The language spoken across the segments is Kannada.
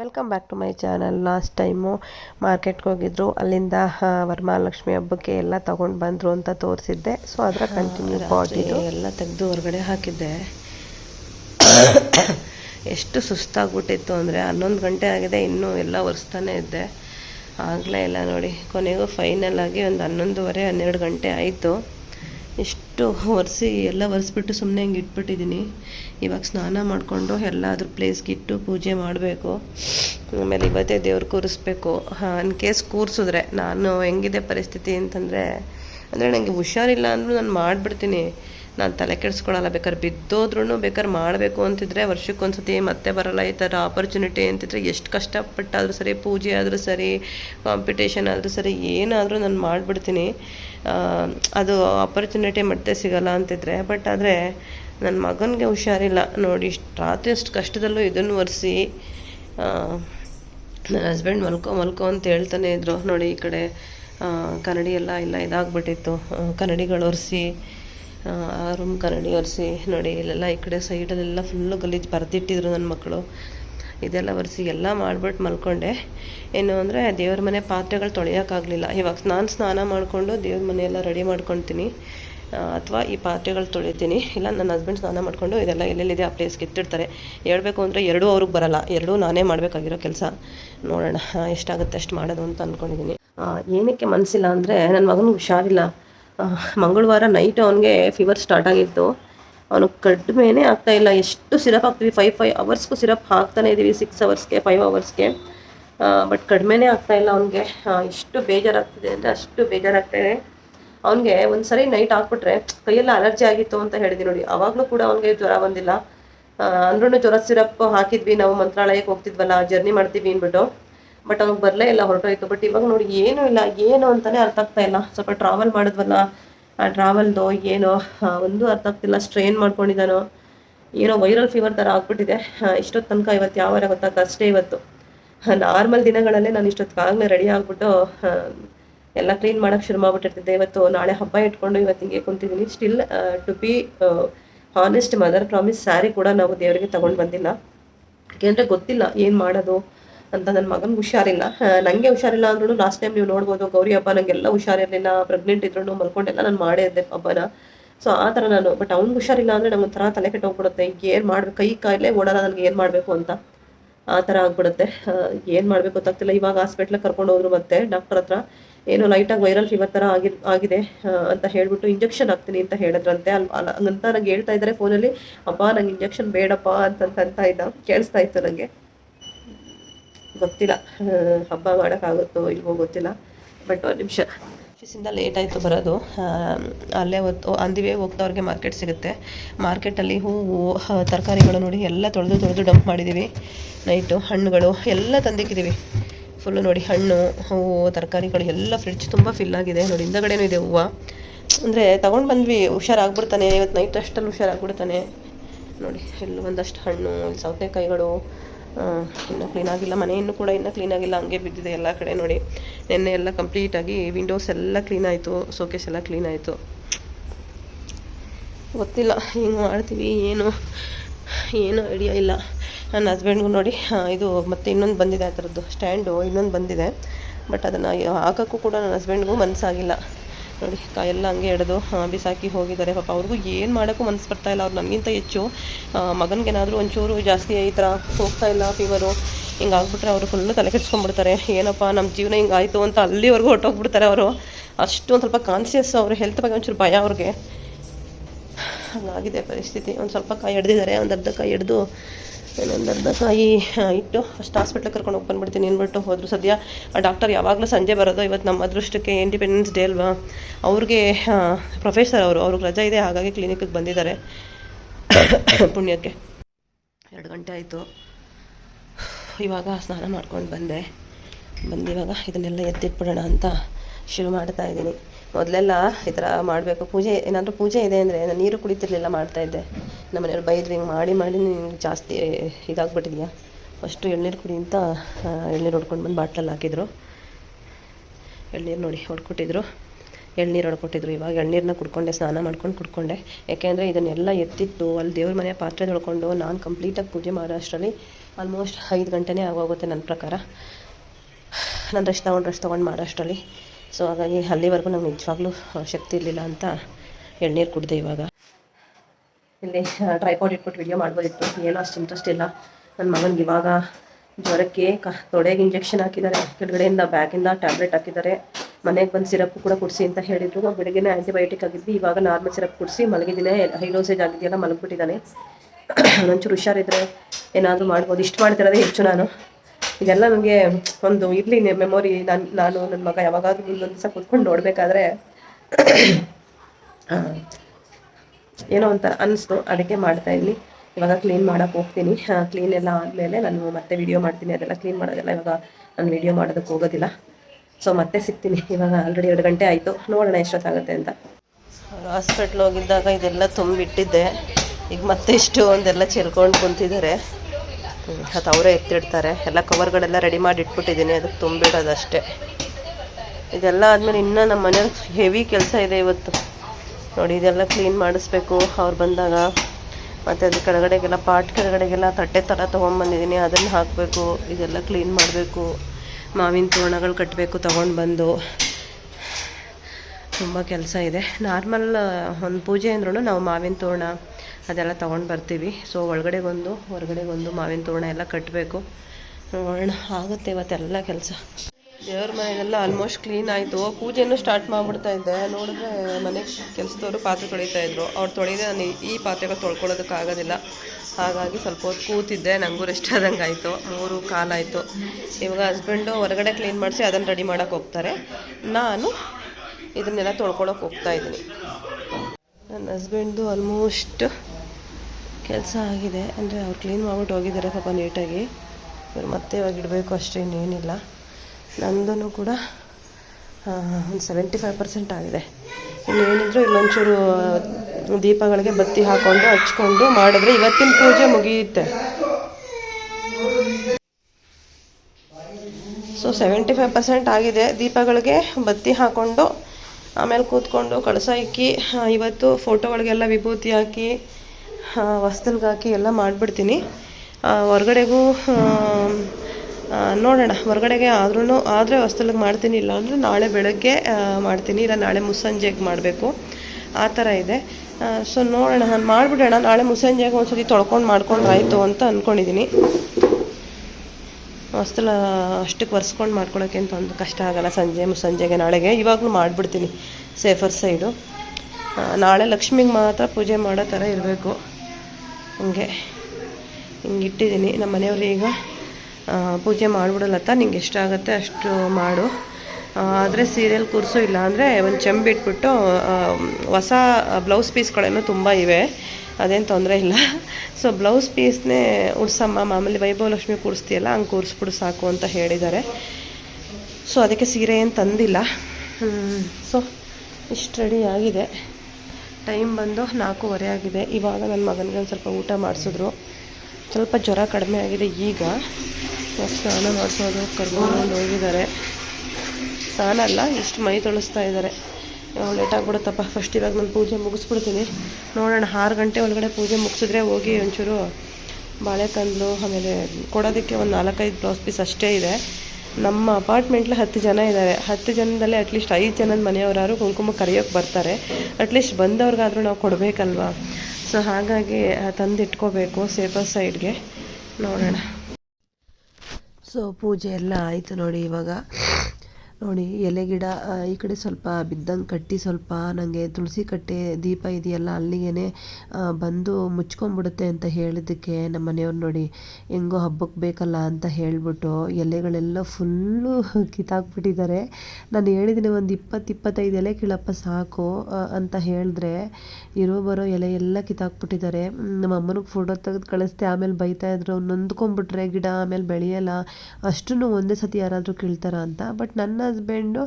Welcome back to my channel last time ಮಾರ್ಕೆಟ್ಗೆ ಹೋಗಿದ್ರು. ಅಲ್ಲಿಂದ ವರಮಹಾಲಕ್ಷ್ಮಿ ಹಬ್ಬಕ್ಕೆ ಎಲ್ಲ ತೊಗೊಂಡು ಬಂದರು ಅಂತ ತೋರಿಸಿದ್ದೆ. ಸೊ ಅದರ ಕಂಟಿನ್ಯೂ ಪಾಟ್ ಇದು. ಎಲ್ಲ ತೆಗೆದು ಹೊರಗಡೆ ಹಾಕಿದ್ದೆ. ಎಷ್ಟು ಸುಸ್ತಾಗ್ಬಿಟ್ಟಿತ್ತು ಅಂದರೆ ಹನ್ನೊಂದು ಗಂಟೆ ಆಗಿದೆ ಇನ್ನೂ ಎಲ್ಲ ಒರೆಸ್ತಾನೆ ಇದ್ದೆ. ಆಗಲೇ ಇಲ್ಲ ನೋಡಿ. ಕೊನೆಗೂ ಫೈನಲ್ ಆಗಿ ಒಂದು ಹನ್ನೊಂದುವರೆ ಹನ್ನೆರಡು ಗಂಟೆ ಆಯಿತು. ಇಷ್ಟು ಒರೆಸಿ ಎಲ್ಲ ಒರೆಸ್ಬಿಟ್ಟು ಸುಮ್ಮನೆ ಹಂಗೆ ಇಟ್ಬಿಟ್ಟಿದ್ದೀನಿ. ಇವಾಗ ಸ್ನಾನ ಮಾಡಿಕೊಂಡು ಎಲ್ಲ ಅದ್ರ ಪ್ಲೇಸ್ಗೆ ಇಟ್ಟು ಪೂಜೆ ಮಾಡಬೇಕು. ಆಮೇಲೆ ಇವತ್ತೇ ದೇವ್ರು ಕೂರಿಸ್ಬೇಕು. ಇನ್ ಕೇಸ್ ಕೂರಿಸಿದ್ರೆ. ನಾನು ಹೆಂಗಿದೆ ಪರಿಸ್ಥಿತಿ ಅಂತಂದರೆ, ಅಂದರೆ ನನಗೆ ಹುಷಾರಿಲ್ಲ ಅಂದರೂ ನಾನು ಮಾಡಿಬಿಡ್ತೀನಿ. ನಾನು ತಲೆ ಕೆಡಿಸ್ಕೊಳ್ಳಲ್ಲ. ಬೇಕಾದ್ರೆ ಬಿದ್ದೋದ್ರೂ ಬೇಕಾದ್ರೆ ಮಾಡಬೇಕು ಅಂತಿದ್ರೆ ವರ್ಷಕ್ಕೊಂದ್ಸತಿ ಮತ್ತೆ ಬರಲ್ಲ. ಈ ಥರ ಆಪರ್ಚುನಿಟಿ ಅಂತಿದ್ರೆ ಎಷ್ಟು ಕಷ್ಟಪಟ್ಟಾದರೂ ಸರಿ, ಪೂಜೆ ಆದರೂ ಸರಿ ಕಾಂಪಿಟೇಷನ್ ಆದರೂ ಸರಿ, ಏನಾದರೂ ನಾನು ಮಾಡಿಬಿಡ್ತೀನಿ. ಅದು ಆಪರ್ಚುನಿಟಿ ಮತ್ತೆ ಸಿಗಲ್ಲ ಅಂತಿದ್ರೆ. ಬಟ್ ಆದರೆ ನನ್ನ ಮಗನಿಗೆ ಹುಷಾರಿಲ್ಲ. ನೋಡಿ, ಇಷ್ಟು ರಾತ್ರಿ ಅಷ್ಟು ಕಷ್ಟದಲ್ಲೂ ಇದನ್ನು ಒರೆಸಿ ನನ್ನ ಹಸ್ಬೆಂಡ್ ಮಲ್ಕೊ ಮಲ್ಕೊ ಅಂತ ಹೇಳ್ತಾನೆ ಇದ್ರು. ನೋಡಿ, ಈ ಕಡೆ ಕನ್ನಡಿ ಎಲ್ಲ ಇಲ್ಲ, ಇದಾಗ್ಬಿಟ್ಟಿತ್ತು. ಕನ್ನಡಿಗಳು ಒರೆಸಿ ಆ ರೂಮ್ ಕನ್ನಡಿ ಒರೆಸಿ ನೋಡಿ, ಇಲ್ಲೆಲ್ಲ ಈ ಕಡೆ ಸೈಡಲ್ಲೆಲ್ಲ ಫುಲ್ಲು ಗಲೀಜು ಬರೆದಿಟ್ಟಿದ್ರು ನನ್ನ ಮಕ್ಕಳು ಇದೆಲ್ಲ ಒರೆಸಿ ಎಲ್ಲ ಮಾಡ್ಬಿಟ್ಟು ಮಲ್ಕೊಂಡೆ. ಏನು ಅಂದರೆ ದೇವ್ರ ಮನೆ ಪಾತ್ರೆಗಳು ತೊಳೆಯೋಕ್ಕಾಗಲಿಲ್ಲ ಇವಾಗ ನಾನು ಸ್ನಾನ ಮಾಡಿಕೊಂಡು ದೇವ್ರ ಮನೆ ಎಲ್ಲ ರೆಡಿ ಮಾಡ್ಕೊತೀನಿ. ಅಥವಾ ಈ ಪಾತ್ರೆಗಳು ತೊಳಿತೀನಿ. ಇಲ್ಲ ನನ್ನ ಹಸ್ಬೆಂಡ್ ಸ್ನಾನ ಮಾಡಿಕೊಂಡು ಇದೆಲ್ಲ ಎಲ್ಲೆಲ್ಲಿದೆ ಆ ಪ್ಲೇಸ್ಗೆ ಇಟ್ಟಿರ್ತಾರೆ ಹೇಳಬೇಕು ಅಂದರೆ ಎರಡೂ ಅವ್ರಿಗೆ ಬರಲ್ಲ. ಎರಡೂ ನಾನೇ ಮಾಡಬೇಕಾಗಿರೋ ಕೆಲಸ. ನೋಡೋಣ ಎಷ್ಟಾಗುತ್ತೆ ಅಷ್ಟು ಮಾಡೋದು ಅಂತ ಅಂದ್ಕೊಂಡಿದ್ದೀನಿ ಏನಕ್ಕೆ ಮನಸ್ಸಿಲ್ಲ ಅಂದರೆ ನನ್ನ ಮಗನಿಗೆ ಹುಷಾರಿಲ್ಲ. ಮಂಗಳವಾರ ನೈಟ್ ಅವನಿಗೆ ಫೀವರ್ ಸ್ಟಾರ್ಟ್ ಆಗಿತ್ತು. ಅವನು ಕಡಿಮೆನೇ ಆಗ್ತಾ ಇಲ್ಲ. ಎಷ್ಟು ಸಿರಪ್ ಹಾಕ್ತೀವಿ? ಫೈವ್ ಫೈವ್ ಅವರ್ಸ್ಗೂ ಸಿರಪ್ ಹಾಕ್ತಾನೆ ಇದ್ದೀವಿ ಸಿಕ್ಸ್ ಅವರ್ಸ್ಗೆ ಫೈವ್ ಅವರ್ಸ್ಗೆ ಬಟ್ ಕಡಿಮೆನೇ ಆಗ್ತಾ ಇಲ್ಲ ಅವನಿಗೆ. ಎಷ್ಟು ಬೇಜಾರಾಗ್ತಿದೆ ಅಂದರೆ ಅಷ್ಟು ಬೇಜಾರಾಗ್ತಾಯಿದೆ ಅವನಿಗೆ ಒಂದು ಸರಿ ನೈಟ್ ಹಾಕ್ಬಿಟ್ರೆ ಕೈಯೆಲ್ಲ ಅಲರ್ಜಿ ಆಗಿತ್ತು ಅಂತ ಹೇಳಿದ್ವಿ ನೋಡಿ. ಅವಾಗಲೂ ಕೂಡ ಅವನಿಗೆ ಜ್ವರ ಬಂದಿಲ್ಲ. ಅಂದ್ರೂ ಜ್ವರ ಸಿರಪ್ ಹಾಕಿದ್ವಿ. ನಾವು ಮಂತ್ರಾಲಯಕ್ಕೆ ಹೋಗ್ತಿದ್ವಲ್ಲ ಜರ್ನಿ ಮಾಡ್ತೀವಿ ಅಂದ್ಬಿಟ್ಟು. ಬಟ್ ಅವಾಗ ಬರಲೇ ಇಲ್ಲ, ಹೊರಟೋಯ್ತು. ಬಟ್ ಇವಾಗ ನೋಡಿ ಏನೂ ಇಲ್ಲ, ಏನು ಅಂತಾನೆ ಅರ್ಥ ಆಗ್ತಾ ಇಲ್ಲ. ಸ್ವಲ್ಪ ಟ್ರಾವೆಲ್ ಮಾಡಿದ್ವಲ್ಲ, ಆ ಟ್ರಾವೆಲ್ದು ಏನೋ ಒಂದು ಅರ್ಥ ಆಗ್ತಿಲ್ಲ ಸ್ಟ್ರೈನ್ ಮಾಡ್ಕೊಂಡಿದ್ದಾನೋ, ಏನೋ ವೈರಲ್ ಫೀವರ್ ಥರ ಆಗ್ಬಿಟ್ಟಿದೆ. ಇಷ್ಟೊತ್ತು ತನಕ ಇವತ್ತು ಯಾವ ಗೊತ್ತಾ ಅಷ್ಟೇ ಇವತ್ತು. ನಾರ್ಮಲ್ ದಿನಗಳಲ್ಲೇ ನಾನು ಇಷ್ಟೊತ್ತಿಗಾಗಲೇ ರೆಡಿ ಆಗಿಬಿಟ್ಟು ಎಲ್ಲ ಕ್ಲೀನ್ ಮಾಡೋಕ್ಕೆ ಶುರು ಮಾಡ್ಬಿಟ್ಟಿರ್ತಿದ್ದೆ. ಇವತ್ತು ನಾಳೆ ಹಬ್ಬ ಇಟ್ಕೊಂಡು ಇವತ್ತು ಹಿಂಗೆ ಕುಂತಿದ್ದೀನಿ. Still to be honest mother promise sari ಕೂಡ ನಾವು ದೇವರಿಗೆ ತಗೊಂಡು ಬಂದಿಲ್ಲ. ಏಕೆಂದರೆ ಗೊತ್ತಿಲ್ಲ ಏನು ಮಾಡೋದು ಅಂತ ನನ್ನ ಮಗನಿಗೆ ಹುಷಾರಿಲ್ಲ. ನನಗೆ ನಂಗೆ ಹುಷಾರಿಲ್ಲ ಅಂದ್ರೂ ಲಾಸ್ಟ್ ಟೈಮ್ ನೀವು ನೋಡ್ಬೋದು ಗೌರಿ ಹಬ್ಬ ನನಗೆಲ್ಲ ಹುಷಾರಿರಲಿಲ್ಲ ಪ್ರೆಗ್ನೆಂಟ್ ಇದ್ರೂ ಮಲ್ಕೊಂಡೆಲ್ಲ ನಾನು ಮಾಡೇ ಇದ್ದೆ ಹಬ್ಬನ. ಸೊ ಆ ಥರ ನಾನು ಬಟ್ ಅವ್ನಿಗೆ ಹುಷಾರಿಲ್ಲ ಅಂದರೆ ನಂಗೆ ಒಂಥರ ತಲೆ ಕೆಟ್ಟೋಗ್ಬಿಡುತ್ತೆ. ಏನು ಮಾಡ್ಬೇಕು, ಕೈ ಕಾಯಿಲೆ ಓಡಲ್ಲ ನನಗೆ ಏನು ಮಾಡಬೇಕು ಅಂತ. ಆ ಥರ ಆಗ್ಬಿಡುತ್ತೆ. ಏನು ಮಾಡಬೇಕು ಗೊತ್ತಾಗ್ತಿಲ್ಲ. ಇವಾಗ ಹಾಸ್ಪಿಟ್ಲಿಗೆ ಕರ್ಕೊಂಡು ಹೋದ್ರು ಮತ್ತೆ ಡಾಕ್ಟರ್ ಹತ್ರ. ಏನೋ ಲೈಟಾಗಿ ವೈರಲ್ ಫೀವರ್ ಥರ ಆಗಿ, ಆಗಿದೆ. ಅಂತ ಹೇಳ್ಬಿಟ್ಟು ಇಂಜೆಕ್ಷನ್ ಹಾಕ್ತೀನಿ ಅಂತ ಹೇಳಿದ್ರಂತೆ. ಅಲ್ಲಿ ಹಂಗಂತ ನಂಗೆ ಹೇಳ್ತಾ ಇದ್ದಾರೆ ಫೋನಲ್ಲಿ ಅಪ್ಪ ನಂಗೆ ಇಂಜೆಕ್ಷನ್ ಬೇಡಪ್ಪ ಅಂತಂತ ಅಂತ ಇದ್ದ. ಕೇಳಿಸ್ತಾ ಇತ್ತು ನನಗೆ ಗೊತ್ತಿಲ್ಲ. ಹಬ್ಬ ಮಾಡೋಕ್ಕಾಗುತ್ತೋ ಇಲ್ವೋ ಗೊತ್ತಿಲ್ಲ. ಬಟ್ ಒಂದು ನಿಮಿಷ. ಆಫೀಸಿಂದ ಲೇಟ್ ಆಯಿತು ಬರೋದು. ಅಲ್ಲೇ ಹೊತ್ತು, ಅಂದಿವೇ ಹೋಗ್ತವ್ರಿಗೆ ಮಾರ್ಕೆಟ್ ಸಿಗುತ್ತೆ. ಮಾರ್ಕೆಟಲ್ಲಿ ಹೂವು ತರಕಾರಿಗಳು ನೋಡಿ ಎಲ್ಲ ತೊಳೆದು ತೊಳೆದು ಡಂಪ್ ಮಾಡಿದ್ದೀವಿ ನೈಟು ಹಣ್ಣುಗಳು ಎಲ್ಲ ತಂದಿಕ್ಕಿದ್ದೀವಿ ಫುಲ್ಲು ನೋಡಿ ಹಣ್ಣು, ಹೂವು, ತರಕಾರಿಗಳು ಎಲ್ಲ ಫ್ರಿಡ್ಜ್ ತುಂಬ ಫಿಲ್ ಆಗಿದೆ. ನೋಡಿ ಹಿಂದಗಡೆನೂ ಇದೆ ಹೂವು. ಅಂದರೆ ತೊಗೊಂಡು ಬಂದ್ವಿ, ಹುಷಾರಾಗ್ಬಿಡ್ತಾನೆ. ಇವತ್ತು ನೈಟ್ ಅಷ್ಟಲ್ಲಿ ಹುಷಾರಾಗ್ಬಿಡ್ತಾನೆ. ನೋಡಿ, ಎಲ್ಲ ಒಂದಷ್ಟು ಹಣ್ಣು ಸೌತೆಕಾಯಿಗಳು ಇನ್ನೂ ಕ್ಲೀನಾಗಿಲ್ಲ ಮನೆಯನ್ನು ಕೂಡ ಇನ್ನೂ ಕ್ಲೀನಾಗಿಲ್ಲ ಹಂಗೆ ಬಿದ್ದಿದೆ ಎಲ್ಲ ಕಡೆ ನೋಡಿ. ನಿನ್ನೆ ಎಲ್ಲ ಕಂಪ್ಲೀಟಾಗಿ ವಿಂಡೋಸ್ ಎಲ್ಲ ಕ್ಲೀನ್ ಆಯಿತು ಸೋಕೇಸ್ ಎಲ್ಲ ಕ್ಲೀನ್ ಆಯಿತು. ಗೊತ್ತಿಲ್ಲ, ಹಿಂಗೆ ಮಾಡ್ತೀವಿ, ಏನು ಏನು ಐಡಿಯಾ ಇಲ್ಲ. ನನ್ನ ಹಸ್ಬೆಂಡ್ಗೂ ನೋಡಿ ಇದು ಮತ್ತೆ ಇನ್ನೊಂದು ಬಂದಿದೆ ಆ ಥರದ್ದು ಸ್ಟ್ಯಾಂಡು ಇನ್ನೊಂದು ಬಂದಿದೆ. ಬಟ್ ಅದನ್ನು ಹಾಕೋಕ್ಕೂ ಕೂಡ ನನ್ನ ಹಸ್ಬೆಂಡ್ಗೂ ಮನಸ್ಸಾಗಿಲ್ಲ ನೋಡಿ ಕಾಯೆಲ್ಲ ಹಂಗೆ ಹಿಡಿದು ಬಿಸಾಕಿ ಹೋಗಿದ್ದಾರೆ. ಪಾಪ ಅವ್ರಿಗೂ ಏನು ಮಾಡೋಕ್ಕೂ ಮನಸ್ಸು ಬರ್ತಾ ಇಲ್ಲ. ಅವ್ರು ನಮಗಿಂತ ಹೆಚ್ಚು ಮಗನಿಗೇನಾದರೂ ಒಂಚೂರು ಜಾಸ್ತಿ ಈ ಥರ ಹೋಗ್ತಾ ಇಲ್ಲ ಫೀವರು ಹಿಂಗಾಗ್ಬಿಟ್ರೆ ಅವರು ಫುಲ್ಲು ತಲೆ ಕೆಡ್ಸ್ಕೊಂಡ್ಬಿಡ್ತಾರೆ. ಏನಪ್ಪ ನಮ್ಮ ಜೀವನ ಹಿಂಗಾಯಿತು ಅಂತ ಅಲ್ಲಿವರೆಗೂ ಹೊಟ್ಟೋಗ್ಬಿಡ್ತಾರೆ ಅವರು. ಅಷ್ಟು ಒಂದು ಸ್ವಲ್ಪ ಕಾನ್ಸಿಯಸ್ ಅವ್ರ ಹೆಲ್ತ್ ಬಗ್ಗೆ ಒಂಚೂರು ಭಯ ಅವ್ರಿಗೆ. ಹಂಗಾಗಿದೆ ಪರಿಸ್ಥಿತಿ. ಒಂದು ಸ್ವಲ್ಪ ಕಾಯಿ ಹಿಡ್ದಿದ್ದಾರೆ ಒಂದು ಅರ್ಧ ಕಾಯಿ ಹಿಡ್ದು ಇನ್ನೊಂದು ಅರ್ಧ ಕಾಯಿ ಇಟ್ಟು ಫಸ್ಟ್ ಹಾಸ್ಪಿಟ್ಲಿಗೆ ಕರ್ಕೊಂಡು ಹೋಗಿ ಬಂದ್ಬಿಡ್ತೀನಿ. ಅಂದ್ಬಿಟ್ಟು ಹೋದ್ರು ಸದ್ಯ ಆ ಡಾಕ್ಟರ್ ಯಾವಾಗಲೂ ಸಂಜೆ ಬರೋದು. ಇವತ್ತು ನಮ್ಮ ಅದೃಷ್ಟಕ್ಕೆ ಇಂಡಿಪೆಂಡೆನ್ಸ್ ಡೇ ಅಲ್ವಾ? ಅವ್ರಿಗೆ ಪ್ರೊಫೆಸರ್ ಅವರು ಅವ್ರಿಗೆ ರಜೆ ಇದೆ. ಹಾಗಾಗಿ ಕ್ಲಿನಿಕ್ಗೆ ಬಂದಿದ್ದಾರೆ ಪುಣ್ಯಕ್ಕೆ. ಎರಡು ಗಂಟೆ ಆಯಿತು. ಇವಾಗ ಸ್ನಾನ ಮಾಡ್ಕೊಂಡು ಬಂದೆ. ಬಂದು ಇವಾಗ ಇದನ್ನೆಲ್ಲ ಎತ್ತಿಟ್ಬಿಡೋಣ ಅಂತ ಶುರು ಮಾಡ್ತಾ ಇದ್ದೀನಿ. ಮೊದಲೆಲ್ಲ ಈ ಥರ ಮಾಡಬೇಕು. ಪೂಜೆ ಏನಾದರೂ ಪೂಜೆ ಇದೆ ಅಂದರೆ ನಾನು ನೀರು ಕುಡಿತಿರ್ಲಿಲ್ಲ ಮಾಡ್ತಾಯಿದ್ದೆ ನಮ್ಮ ಮನೆಯವ್ರು ಬೈದ್ರು, ಹಿಂಗೆ ಮಾಡಿ ಮಾಡಿ ನಿನ್ಗೆ ಜಾಸ್ತಿ ಇದಾಗ್ಬಿಟ್ಟಿದ್ಯಾ? ಫಸ್ಟು ಎಳ್ನೀರು ಕುಡಿ ಅಂತ ಎಳ್ನೀರು ಹೊಡ್ಕೊಂಡು ಬಂದು ಬಾಟ್ಲಲ್ಲಿ ಹಾಕಿದ್ರು. ಎಳ್ನೀರು ನೋಡಿ, ಹೊಡ್ಕೊಟ್ಟಿದ್ರು. ಎಳ್ನೀರು ಹೊಡ್ಕೊಟ್ಟಿದ್ರು. ಇವಾಗ ಎಳ್ನೀರನ್ನ ಕುಡ್ಕೊಂಡೆ, ಸ್ನಾನ ಮಾಡ್ಕೊಂಡು ಕುಡ್ಕೊಂಡೆ. ಯಾಕೆಂದರೆ ಇದನ್ನೆಲ್ಲ ಎತ್ತಿಟ್ಟು ಅಲ್ಲಿ ದೇವ್ರ ಮನೆಯ ಪಾತ್ರೆ ತೊಳ್ಕೊಂಡು ನಾನು ಕಂಪ್ಲೀಟಾಗಿ ಪೂಜೆ ಮಾಡೋ ಅಷ್ಟರಲ್ಲಿ ಆಲ್ಮೋಸ್ಟ್ ಐದು ಗಂಟೆನೇ ಆಗೋಗುತ್ತೆ ನನ್ನ ಪ್ರಕಾರ. ನಾನು ರೆಸ್ಟ್ ತೊಗೊಂಡು ರೆಸ್ಟ್ ತೊಗೊಂಡು ಮಾಡೋಷ್ಟರಲ್ಲಿ ಸೊ ಹಾಗಾಗಿ ಅಲ್ಲಿವರೆಗೂ ನಂಗೆ ನಿಜವಾಗ್ಲೂ ಶಕ್ತಿ ಇರಲಿಲ್ಲ ಅಂತ ಎಳ್ನೀರು ಕುಡಿದೆ ಇವಾಗ. ಇಲ್ಲಿ ಟ್ರೈಪಾಡ್ ಇಟ್ಬಿಟ್ಟು ವಿಡಿಯೋ ಮಾಡ್ಬೋದಿತ್ತು. ಏನು ಅಷ್ಟು ಇಂಟ್ರೆಸ್ಟ್ ಇಲ್ಲ. ನನ್ನ ಮಗನಿಗೆ ಇವಾಗ ಜ್ವರಕ್ಕೆ ಕ, ತೊಡೆಗೆ ಇಂಜೆಕ್ಷನ್ ಹಾಕಿದ್ದಾರೆ. ಕೆಳಗಡೆಯಿಂದ ಬ್ಯಾಗಿಂದ ಟ್ಯಾಬ್ಲೆಟ್ ಹಾಕಿದ್ದಾರೆ. ಮನೆಗೆ ಬಂದು ಸಿರಪ್ ಕೂಡ ಕುಡಿಸಿ ಅಂತ ಹೇಳಿದ್ರು. ಬೆಳಗ್ಗೆನೇ ಆ್ಯಂಟಿಬಯೋಟಿಕ್ ಆಗಿದ್ವಿ. ಇವಾಗ ನಾರ್ಮಲ್ ಸಿರಪ್ ಕುಡಿಸಿ ಮಲಗಿದ್ದೀನಿ ಹೈ ಡೋಸೇಜ್ ಆಗಿದೆಯಲ್ಲ, ಮಲಗಿಬಿಟ್ಟಿದ್ದಾನೆ. ಒಂಚೂರು ಹುಷಾರಿದ್ರೆ ಏನಾದರೂ ಮಾಡ್ಬೋದು. ಇಷ್ಟು ಮಾಡ್ತಿರೋದೇ ಹೆಚ್ಚು ನಾನು. ಇದೆಲ್ಲ ನನಗೆ ಒಂದು ಇರಲಿ ಮೆಮೊರಿ ನಾನು ನಾನು ನನ್ನ ಮಗ ಯಾವಾಗಾದ್ರೂ ಇನ್ನೊಂದು ದಿವಸ ಕೂತ್ಕೊಂಡು ನೋಡಬೇಕಾದ್ರೆ ಏನೋ ಒಂಥರ ಅನ್ನಿಸ್ತು. ಅದಕ್ಕೆ ಮಾಡ್ತಾ ಇದ್ದೀನಿ ಇವಾಗ ಕ್ಲೀನ್ ಮಾಡೋಕೆ ಹೋಗ್ತೀನಿ. ಕ್ಲೀನ್ ಎಲ್ಲ ಆದಮೇಲೆ ನಾನು ಮತ್ತೆ ವಿಡಿಯೋ ಮಾಡ್ತೀನಿ. ಅದೆಲ್ಲ ಕ್ಲೀನ್ ಮಾಡೋದೆಲ್ಲ ಇವಾಗ ನಾನು ವಿಡಿಯೋ ಮಾಡೋದಕ್ಕೆ ಹೋಗೋದಿಲ್ಲ. ಸೊ ಮತ್ತೆ ಸಿಗ್ತೀನಿ. ಇವಾಗ ಆಲ್ರೆಡಿ ಎರಡು ಗಂಟೆ ಆಯಿತು. ನೋಡೋಣ ಎಷ್ಟೊತ್ತಾಗುತ್ತೆ ಅಂತ. ಹಾಸ್ಪಿಟ್ಲ್ ಹೋಗಿದ್ದಾಗ ಇದೆಲ್ಲ ತುಂಬಿಟ್ಟಿದ್ದೆ. ಈಗ ಮತ್ತೆ ಇಷ್ಟು ಒಂದೆಲ್ಲ ಚೆಲ್ಕೊಂಡು ಕುಂತಿದ್ದಾರೆ. ಅದು ಅವರೇ ಎತ್ತಿಡ್ತಾರೆ. ಎಲ್ಲ ಕವರ್ಗಳೆಲ್ಲ ರೆಡಿ ಮಾಡಿ ಇಟ್ಬಿಟ್ಟಿದ್ದೀನಿ. ಅದಕ್ಕೆ ತುಂಬಿಡೋದಷ್ಟೇ. ಇದೆಲ್ಲ ಆದಮೇಲೆ ಇನ್ನೂ ನಮ್ಮ ಮನೇಲಿ ಹೆವಿ ಕೆಲಸ ಇದೆ ಇವತ್ತು. ನೋಡಿ, ಇದೆಲ್ಲ ಕ್ಲೀನ್ ಮಾಡಿಸ್ಬೇಕು. ಅವ್ರು ಬಂದಾಗ ಮತ್ತು ಅದ್ರ ಕೆಳಗಡೆಗೆಲ್ಲ ಪಾಟ್ ಕೆಳಗಡೆಗೆಲ್ಲ ತಟ್ಟೆ ಥರ ತೊಗೊಂಬಂದಿದ್ದೀನಿ ಅದನ್ನು ಹಾಕಬೇಕು. ಇದೆಲ್ಲ ಕ್ಲೀನ್ ಮಾಡಬೇಕು. ಮಾವಿನ ತೋರಣಗಳು ಕಟ್ಟಬೇಕು ತೊಗೊಂಡು ಬಂದು. ತುಂಬ ಕೆಲಸ ಇದೆ. ನಾರ್ಮಲ್ ಒಂದು ಪೂಜೆ ಅಂದ್ರೂ ನಾವು ಮಾವಿನ ತೋರಣ ಅದೆಲ್ಲ ತೊಗೊಂಡು ಬರ್ತೀವಿ. ಸೊ ಒಳಗಡೆಗೊಂದು, ಹೊರಗಡೆಗೊಂದು ಮಾವಿನ ತೋರಣ ಎಲ್ಲ ಕಟ್ಟಬೇಕು ನೋಡೋಣ, ಆಗುತ್ತೆ ಇವತ್ತೆಲ್ಲ ಕೆಲಸ. ದೇವ್ರ ಮನೆಯೆಲ್ಲ ಆಲ್ಮೋಸ್ಟ್ ಕ್ಲೀನ್ ಆಯಿತು. ಪೂಜೆನೂ ಸ್ಟಾರ್ಟ್ ಮಾಡಿಬಿಡ್ತಾ ಇದ್ದೆ. ನೋಡಿದ್ರೆ ಮನೆ ಕೆಲಸದವರು ಪಾತ್ರೆ ತೊಳಿತಾ ಇದ್ರು. ಅವ್ರು ತೊಳೆದೇ, ನಾನು ಈ ಪಾತ್ರೆಗಳು ತೊಳ್ಕೊಳ್ಳೋದಕ್ಕಾಗೋದಿಲ್ಲ. ಹಾಗಾಗಿ ಸ್ವಲ್ಪ ಹೊತ್ತು ಕೂತಿದ್ದೆ. ನನಗೂ ರೆಸ್ಟ್ ಆದಂಗೆ ಆಯಿತು. ಮೂರು ಕಾಲಾಯಿತು ಇವಾಗ ಹಸ್ಬೆಂಡು ಹೊರಗಡೆ ಕ್ಲೀನ್ ಮಾಡಿಸಿ ಅದನ್ನು ರೆಡಿ ಮಾಡೋಕೆ ಹೋಗ್ತಾರೆ. ನಾನು ಇದನ್ನೆಲ್ಲ ತೊಳ್ಕೊಳಕ್ಕೆ ಹೋಗ್ತಾ ಇದ್ದೀನಿ. ನನ್ನ ಹಸ್ಬೆಂಡ್ದು ಆಲ್ಮೋಸ್ಟ್ ಕೆಲಸ ಆಗಿದೆ. ಅಂದರೆ ಅವ್ರು ಕ್ಲೀನ್ ಮಾಡ್ಬಿಟ್ಟು ಹೋಗಿದ್ದಾರೆ ಪಾಪ ನೀಟಾಗಿ ಇವ್ರು ಮತ್ತೆ ಇವಾಗ ಇಡಬೇಕು ಅಷ್ಟೇ ನಂದು ಕೂಡ ಒಂದು ಸೆವೆಂಟಿ ಫೈವ್ ಪರ್ಸೆಂಟ್ ಆಗಿದೆ ಇನ್ನೇನಿದ್ರು ಇಲ್ಲೊಂಚೂರು ದೀಪಗಳಿಗೆ ಬತ್ತಿ ಹಾಕೊಂಡು, ಹಚ್ಕೊಂಡು ಮಾಡಿದ್ರೆ ಇವತ್ತಿನ ಪೂಜೆ ಮುಗಿಯುತ್ತೆ. ಸೊ ಸೆವೆಂಟಿ ಫೈವ್ ಪರ್ಸೆಂಟ್ ಆಗಿದೆ ದೀಪಗಳಿಗೆ ಬತ್ತಿ ಹಾಕ್ಕೊಂಡು ಆಮೇಲೆ ಕೂತ್ಕೊಂಡು ಕಳಸ ಇಕ್ಕಿ ಇವತ್ತು ಫೋಟೋಗಳಿಗೆಲ್ಲ ವಿಭೂತಿ ಹಾಕಿ ವಸ್ತುಗಾಕಿ ಹಾಕಿ ಎಲ್ಲ ಮಾಡಿಬಿಡ್ತೀನಿ. ಹೊರಗಡೆಗೂ ನೋಡೋಣ. ಹೊರಗಡೆಗೆ ಆದ್ರೂ ಆದರೆ ಹೊಸ್ದಲ್ಗೆ ಮಾಡ್ತೀನಿ ಇಲ್ಲ ಅಂದರೆ ನಾಳೆ ಬೆಳಗ್ಗೆ ಮಾಡ್ತೀನಿ. ಇಲ್ಲ, ನಾಳೆ ಮುಸ್ಸಂಜೆಗೆ ಮಾಡಬೇಕು. ಆ ಥರ ಇದೆ. ಸೊ ನೋಡೋಣ. ನಾನು ಮಾಡಿಬಿಡೋಣ. ನಾಳೆ ಮುಸ್ಸಂಜೆಗೆ ಒಂದು ಸತಿ ತೊಳ್ಕೊಂಡು ಮಾಡ್ಕೊಂಡ್ರೆ ಆಯಿತು ಅಂತ ಅಂದ್ಕೊಂಡಿದ್ದೀನಿ ಹೊಸ್ತಲ ಅಷ್ಟಕ್ಕೆ ಒರೆಸ್ಕೊಂಡು ಮಾಡ್ಕೊಳ್ಳೋಕೆ ಅಂತ ಒಂದು ಕಷ್ಟ ಆಗಲ್ಲ. ಸಂಜೆ, ಮುಸ್ಸಂಜೆಗೆ, ನಾಳೆಗೆ. ಇವಾಗಲೂ ಮಾಡಿಬಿಡ್ತೀನಿ ಸೇಫರ್ ಸೈಡು ನಾಳೆ ಲಕ್ಷ್ಮಿಗೆ ಮಾತ್ರ ಪೂಜೆ ಮಾಡೋ ಥರ ಇರಬೇಕು. ಹಂಗೆ. ಹಿಂಗೆ ಇಟ್ಟಿದ್ದೀನಿ ನಮ್ಮ ಮನೆಯವ್ರು ಈಗ ಪೂಜೆ ಮಾಡಿಬಿಡಲತ್ತ ನಿಂಗೆ ಎಷ್ಟಾಗುತ್ತೆ ಅಷ್ಟು ಮಾಡು. ಆದರೆ ಸೀರಿಯಲ್ ಕೂರಿಸು ಇಲ್ಲ ಅಂದರೆ ಒಂದು ಚೆಂಬಿಟ್ಬಿಟ್ಟು ಹೊಸ ಬ್ಲೌಸ್ ಪೀಸ್ಗಳೇನು ತುಂಬ ಇವೆ. ಅದೇನು ತೊಂದರೆ ಇಲ್ಲ. ಸೊ ಬ್ಲೌಸ್ ಪೀಸ್ನೇ ಉಡ್ಸಮ್ಮ. ಮಾಮೂಲಿ ವೈಭವ ಲಕ್ಷ್ಮಿ ಕೂರಿಸ್ತೀಯಲ್ಲ, ಹಂಗೆ ಕೂರಿಸ್ಬಿಡು ಸಾಕು ಅಂತ ಹೇಳಿದ್ದಾರೆ. ಸೊ ಅದಕ್ಕೆ ಸೀರೆ ಏನು ತಂದಿಲ್ಲ. ಸೊ ಇಷ್ಟು ರೆಡಿ ಆಗಿದೆ. ಟೈಮ್ ಬಂದು ನಾಲ್ಕೂವರೆ ಆಗಿದೆ. ಇವಾಗ ನನ್ನ ಮಗನಿಗೆ ಒಂದು ಸ್ವಲ್ಪ ಊಟ ಮಾಡಿಸಿದ್ರು. ಸ್ವಲ್ಪ ಜ್ವರ ಕಡಿಮೆ ಆಗಿದೆ ಈಗ. ಸ್ನಾನ ಮಾಡಿಸೋದು, ಕರ್ಕೊಂಡು ಹೋಗಿದ್ದಾರೆ. ಸ್ನಾನ ಅಲ್ಲ, ಇಷ್ಟು ಮೈ ತೊಳಸ್ತಾ ಇದ್ದಾರೆ. ಲೇಟ್ ಆಗ್ಬಿಡುತ್ತಪ್ಪ ಫಸ್ಟ್ ಇವಾಗ ನಾನು ಪೂಜೆ ಮುಗಿಸ್ಬಿಡ್ತೀನಿ. ನೋಡೋಣ, ಆರು ಗಂಟೆ ಒಳಗಡೆ ಪೂಜೆ ಮುಗಿಸಿದ್ರೆ ಹೋಗಿ ಒಂಚೂರು ಬಾಳೆಕಂದ್ಲು ಆಮೇಲೆ ಕೊಡೋದಕ್ಕೆ ಒಂದು ನಾಲ್ಕೈದು ಬ್ಲೌಸ್ ಪೀಸ್ ಅಷ್ಟೇ ಇದೆ. ನಮ್ಮ ಅಪಾರ್ಟ್ಮೆಂಟ್ಲಿ ಹತ್ತು ಜನ ಇದ್ದಾರೆ. ಹತ್ತು ಜನದಲ್ಲಿ ಅಟ್ಲೀಸ್ಟ್ ಐದು ಜನದ ಮನೆಯವರಾದ್ರು ಕುಂಕುಮ ಕರೆಯೋಕ್ಕೆ ಬರ್ತಾರೆ. ಅಟ್ಲೀಸ್ಟ್ ಬಂದವ್ರಿಗಾದ್ರೂ ನಾವು ಕೊಡಬೇಕಲ್ವಾ? ಸೊ ಹಾಗಾಗಿ ತಂದು ತಂದಿಟ್ಕೋಬೇಕು ಸೇಫರ್ ಸೈಡ್ಗೆ ನೋಡೋಣ. ಸೊ ಪೂಜೆ ಎಲ್ಲ ಆಯಿತು ನೋಡಿ ಇವಾಗ. ನೋಡಿ, ಎಲೆ ಗಿಡ ಈ ಕಡೆ ಸ್ವಲ್ಪ ಬಿದ್ದಂಗೆ ಕಟ್ಟಿ ಸ್ವಲ್ಪ ನನಗೆ ತುಳಸಿ ಕಟ್ಟೆ ದೀಪ ಇದೆಯಲ್ಲ ಅಲ್ಲಿಗೆ ಬಂದು ಮುಚ್ಕೊಂಡ್ಬಿಡುತ್ತೆ ಅಂತ ಹೇಳಿದ್ದಕ್ಕೆ ನಮ್ಮ ಮನೆಯವ್ರು ನೋಡಿ, ಹೆಂಗೋ ಹಬ್ಬಕ್ಕೆ ಬೇಕಲ್ಲ ಅಂತ ಹೇಳಿಬಿಟ್ಟು ಎಲೆಗಳೆಲ್ಲ ಫುಲ್ಲು ಕಿತ್ತಾಕ್ಬಿಟ್ಟಿದ್ದಾರೆ. ನಾನು ಹೇಳಿದ್ದೀನಿ ಒಂದು ಇಪ್ಪತ್ತು ಇಪ್ಪತ್ತೈದು ಎಲೆ ಕೀಳಪ್ಪ ಸಾಕು ಅಂತ ಹೇಳಿದ್ರೆ ಇರೋ ಬರೋ ಎಲೆ ಎಲ್ಲ ಕಿತ್ತಾಕ್ಬಿಟ್ಟಿದ್ದಾರೆ. ನಮ್ಮ ಅಮ್ಮನಿಗೆ ಫೋಟೋ ತೆಗೆದು ಕಳಿಸ್ದೆ, ಆಮೇಲೆ ಬೈತಾ ಇದ್ರು ನೊಂದ್ಕೊಂಡ್ಬಿಟ್ರೆ ಗಿಡ ಆಮೇಲೆ ಬೆಳೆಯಲ್ಲ ಅಷ್ಟು ಒಂದೇ ಸತಿ ಯಾರಾದರೂ ಕೀಳ್ತಾರ ಅಂತ. ಬಟ್ ನನ್ನ ಹಸ್ಬೆಂಡು